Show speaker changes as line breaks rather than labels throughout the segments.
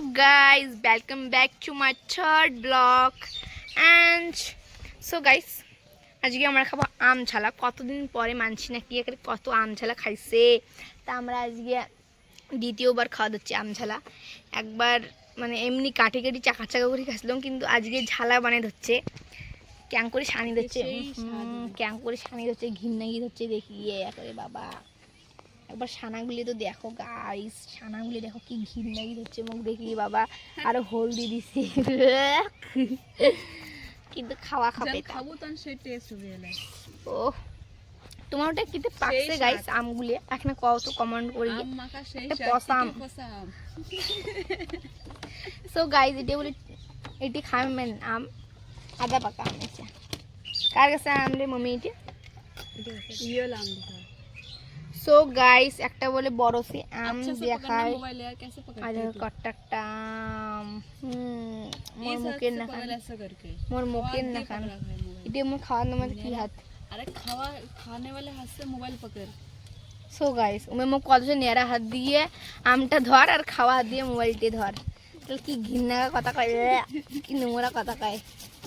guys? Welcome back to my third vlog. And so guys আজকে আমরা খাব আম ছালা কতদিন পরে মানছি না কি একেবারে কত আম ছালা খাইছে। তা আমরা আজকে দ্বিতীয়বার খাওয়া দিচ্ছি আম ছালা একবার মানে এমনি কাটি কাটি চাকা চাকা করে খাচ্ছিলাম কিন্তু আজকে ঝালা বানিয়ে ধরছে। ক্যাং করে সানি ধরছে। ক্যাং করে সানি ধরছে ঘিন্না গিয়ে ধরছে দেখি ইয়ে করে বাবা। একবার সানাগুলি তো দেখো গাইস সানাগুলি দেখো কি ঘিন্নাগি হচ্ছে মুখ দেখলি বাবা? আর হলদি দিছি। কিন্তু খাওয়া খাবে
খাব তখন সেই টেস্ট হবে গেল
ও তোমার ওটা কিতে পাকছে গাইস আমগুলি? এখানে কও তো কমেন্ট করি। পসাম সো গাইস এটা বলি এটি খাবেন আম আদা পাকা আম আচ্ছা। কার কাছে আমলে মমি এটি?
ইয়ে আম।
সো গাইস একটা বলে বড় সে আম দেখায় আর কট্টাকটা আম মোর মুখের না
খান
মোর মুখের না খান এটা মোর খাওয়ানোর মধ্যে কি হাত
আরে খাওয়া খাওয়ানে वाले হাত সে মোবাইল পকড়
সো গাইস ওমে মোর কতজন নেরা হাত দিয়ে আমটা ধর আর খাওয়া দিয়ে মোবাইলটি ধর কি ঘিন্না কথা কয় কি নোংরা কথা কয়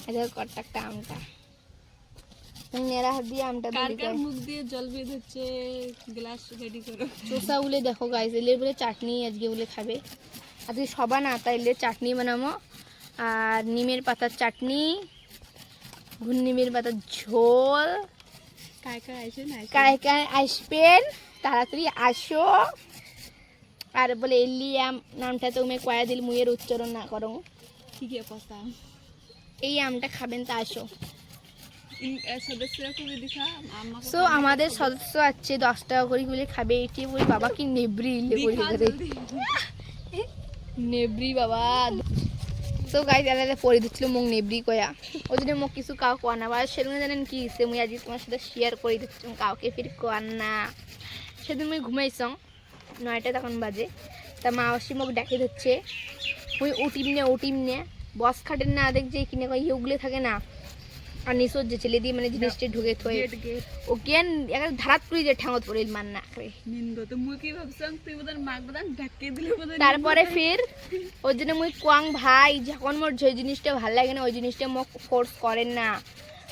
আচ্ছা কট্টাকটা আমটা নেড়া হাত দিয়ে আমটা তুলি
কার মুখ দিয়ে জল বের হচ্ছে গ্লাস রেডি করো।
চোষা উলে দেখো গাইস এলে বলে চাটনি আজকে বলে খাবে। আজকে সবা না তাইলে চাটনি বানাবো। আর নিমের পাতার চাটনি ঘূর্ণিমের পাতার ঝোল। কায় কায় আসবেন তাড়াতাড়ি আসো। আর বলে এলিয়াম নামটা তো উমে কয়া দিল মুয়ের উচ্চারণ না করো।
ঠিকই কথা।
এই আমটা খাবেন তা আসো। সো আমাদের সদস্য আছে দশ টাকা করে বলে খাবে এটি বলে বাবা কি নেবরি নেবরি বাবা। সো গাই দাদা পরে দিচ্ছিল মুখ নেবরি কয়া। ওই জন্য মুখ কিছু কাউ কোয়া না। বা সেদিন জানেন কি সে মুই আজকে তোমার সাথে শেয়ার করে দিচ্ছি কাউকে ফির কোয়ার না। সেদিন মুই ঘুমাইছ নয়টা তখন বাজে। তা মা অসি মুখ ডাকে দিচ্ছে মুই উটিম নে উটিম নে। বস খাটের না দেখ যে কিনে কয় ইয়ে থাকে না। আর নিচর যে ছেলে দিয়ে মানে জিনিসটা ঢুকে থয়ে
गेट गेट
ও কেন একেবারে ধারাত করে যে ঠাঙত পড়িল মান না করে
নিন্দো তো মুই কি ভাবছাম তুই বোধহয় মাক বোধহয় ঢাকিয়ে দিলে বোধহয়
তারপরে ফির ওই জন্য মুই কোয়াং ভাই যখন মোর যে জিনিসটা ভাল লাগে না ওই জিনিসটা মোক ফোর্স করেন না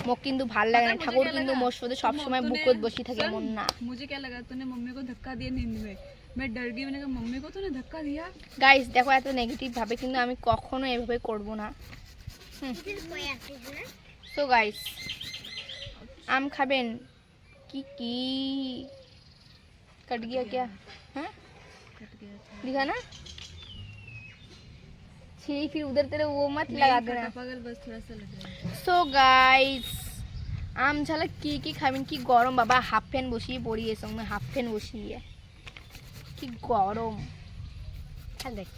মোক কিন্তু ভাল লাগে না ঠাকুর কিন্তু মোর সাথে সবসময় বুকত বসি থাকে মন না
मुझे क्या लगा तूने मम्मी को धक्का दिया नींद में मैं डर गई मैंने कहा मम्मी को तूने धक्का दिया
গাইস দেখো এত নেগেটিভ ভাবে কিন্তু আমি কখনো এভাবে করব না সো গাইস আম খাবেন কি কি कट गया क्या हाँ
कट गया था
दिखा ना छी फिर उधर तेरे वो मत लगा
नहीं,
देना
फटा पागल बस थोड़ा सा लग रहा है
সো গাইস আম ছালা কি কি খাবেন কি গরম বাবা হাফ ফ্যান বসিয়ে পড়িয়ে সঙ্গে হাফ ফ্যান বসিয়ে কি গরম আর দেখ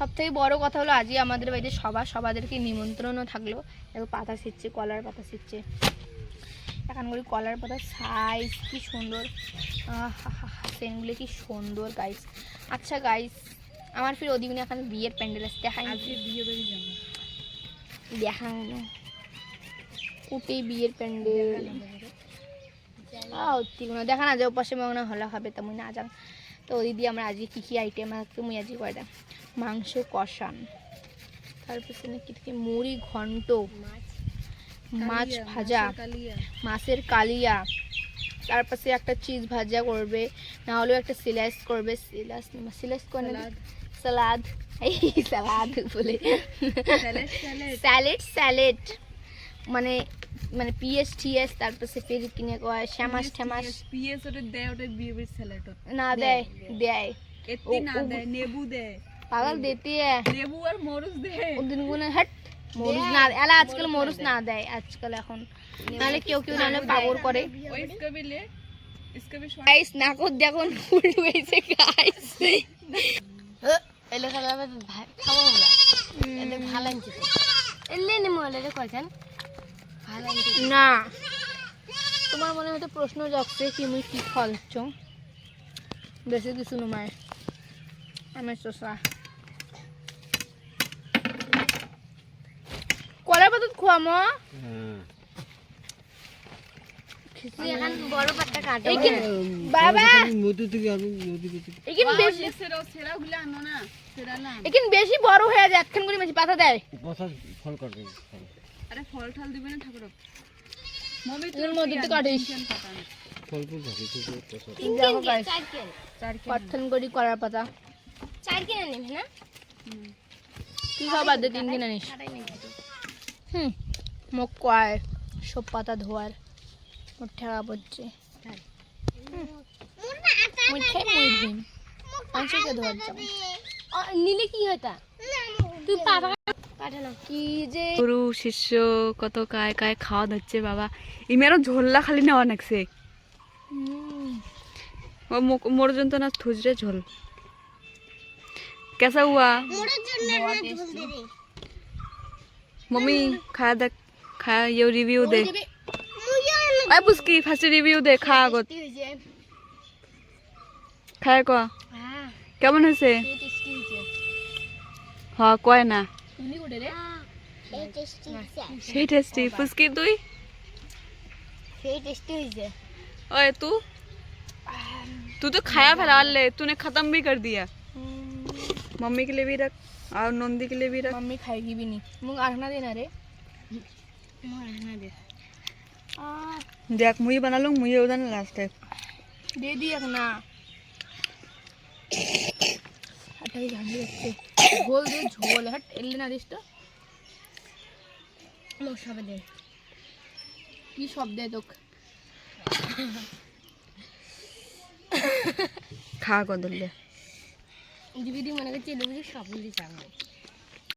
সব থেকে বড়ো কথা হলো আজই আমাদের বাড়িতে সবার সবাদেরকে নিমন্ত্রণও থাকল। এবং পাতা ছিটছে কলার পাতা ছিটছে এখানগুলি কলার পাতা সাইজ কি সুন্দর। সেনগুলি কি সুন্দর গাইস আচ্ছা গাইস আমার ফির ওদিকে এখন বিয়ের প্যান্ডেল আছে দেখাই
বিয়ে
দেখা কুটি বিয়ের প্যান্ডেল। দেখা না যে পাশে মনে হলা হবে তেমন না যান তো ওই দিয়ে আমরা আজকে কী কী আইটেম আছে মুই আজকে কয়টা? মাংস কষান। তার কি থেকে মুড়ি ঘন্ট মাছ ভাজা মাছের কালিয়া। তার পাশে একটা চিজ ভাজা করবে না হলেও একটা সিলাইস করবে সিলাস সিলাইস করে সালাদ। এই সালাদ বলে। স্যালেড স্যালেড। মানে মানে পিএস টিএস তার পাশে পেরি কিনে কয় শ্যামাস ঠ্যামাস।
পিএস ওটা দেয় ওটা বিয়ে স্যালাড
না দেয় দেয় এতে
না দেয় নেবু দেয়।
পাগল দিতে হ্যাঁ
নেবু আর মরুচ দেয়
দিন গুনে হট মরুচ না এলা আজকাল মরুচ না দেয় আজকাল এখন নাহলে কেউ কেউ নাহলে পাগল করে
वो इसका भी ले इसका भी शॉर्ट
গাইস নাকত দেখুন ফুল হয়েছে গাইস
এলে খাবে খাবো বলা এলে ভাল আনছি তো এলে নিমো এলে কয়খান ভাল আনছি
না তোমার মনে হয়তো প্রশ্ন যাচ্ছে কি মুই কি খাচ্ছ বেশি কিছু নমায় আমার চোষা
এখান
বেশি
সেরা সেরা গুলো আনো না সেরা না
এখান বেশি বড় হয়ে যায় একখান করে বেশি পাতা দেয়।
ফল কাটবে
আরে ফল ঠাল দিবে না ঠাকুর। মম্মি
এর মধ্যে তো কাটিস।
ফল ফুল থাকে কিন্তু
দেখো guys,
চার কেন
করার পাতা।
চার কেন নেবে না?
তুই সব বাদ দে তিন দিন আনিস হুম মোক কয় সব পাতা ধোয়ার মোট ঠেকা পড়ছে।
নিলে কি হয় তুই
বাবা
গুরু শিষ্য কত কায় কায় খাওয়া দাচ্ছে বাবা। ইমেরও ঝোল্লা খালি না নেওয়া নাকছে। মোর জন্য না থুজরে ঝোল। কেসা হুয়া मम्मी खाया देख खाया ये रिव्यू दे अब उसकी फर्स्ट रिव्यू दे खा আগত খায় কোয়া
হ্যাঁ
কেমন হয়েছে
টেস্টি হয়েছে
হ্যাঁ কয় না
তুমি কোটে রে
সেই টেস্টি ফুসকি তুই
সেই টেস্টি হয়েছে
ओए तू तू तो खाया फैला ले तूने खत्म भी कर दिया मम्मी के लिए भी रख और नंदी के लिए भी रख
मम्मी खाएगी भी नहीं मुंग आरना देना रे
देख मुझे बना लूँ मुझे उधर ना लास्ट है
दे दी ना हटाई झाड़ी रखते झोल दे झोल हट एल्ले ना दिस तो
মশাবে দে
কি শব্দ তোক
खा को
যদি মনে করছে এগুলো সব কিছু চাঙ্গা।